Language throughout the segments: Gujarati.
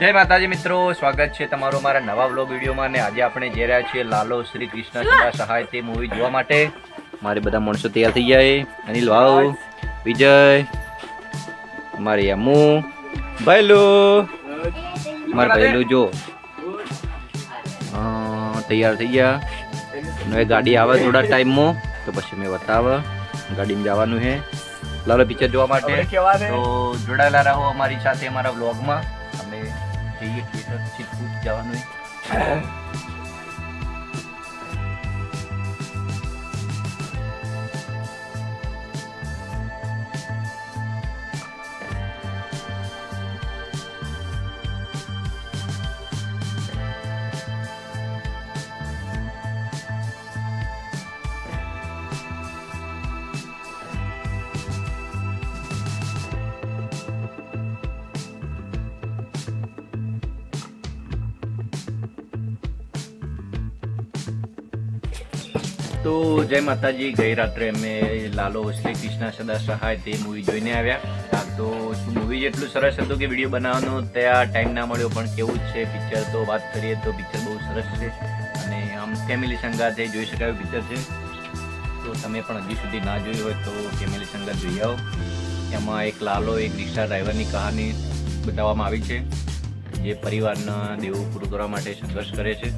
જય માતાજી મિત્રો સ્વાગત છે તમારું મારા નવા વ્લોગ વિડીયોમાં અને આજે આપણે જઈ રહ્યા છીએ લાલો શ્રી કૃષ્ણ સદા સહાય તે મૂવી જોવા માટે. મારે બધા માણસો તૈયાર થઈ જાય અનિલ વાવ વિજય મારી અમ્મુ ભૈલું મારા ભૈલું જો. તૈયાર થઈ ગયા. હવે ગાડી આવે થોડા ટાઈમમાં તો પછી મેં બતાવે. ગાડીમાં જવાનું છે. લાલો પિક્ચર જોવા માટે. તો જોડાયેલા રહો અમારી સાથે અમારા વ્લોગમાં અમે જઈએ થિયેટર ચિત્તકૂટ જવાનું તો જય માતાજી, ગઈ રાત્રે અમે લાલો શ્રી કૃષ્ણ સદા સહાય તે મૂવી જોઈને આવ્યા. તો મૂવી જેટલું સરસ હતું કે વીડિયો બનાવવાનો ત્યાં ટાઈમ ના મળ્યો, પણ કેવું છે પિક્ચર તો વાત કરીએ તો પિક્ચર બહુ સરસ છે. અને આમ ફેમિલી સંગાથે જોઈ શકાય પિક્ચર છે. તો તમે પણ હજી સુધી ના જોયું હોય તો ફેમિલી સંગાથ જોઈ આવો. એમાં એક લાલો, એક રિક્ષા ડ્રાઈવરની કહાની બતાવવામાં આવી છે, જે પરિવારના દેવું પૂરું કરવા માટે સંઘર્ષ કરે છે.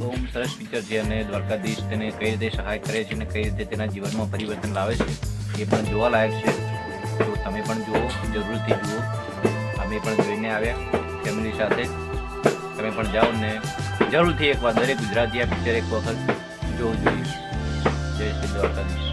બહુ સરસ પિક્ચર છે અને દ્વારકાધીશ તેને કઈ રીતે સહાય કરે છે અને કઈ રીતે તેના જીવનમાં પરિવર્તન લાવે છે, એ પણ જોવા લાયક છે. તો તમે પણ જુઓ, જરૂરથી જુઓ. અમે પણ જોઈને આવ્યા ફેમિલી સાથે. તમે પણ જાઓ ને જરૂરથી એકવાર દરેક ગુજરાતી આ પિક્ચર એક વખત જોવું જોઈએ. જય શ્રી દ્વારકાધીશ.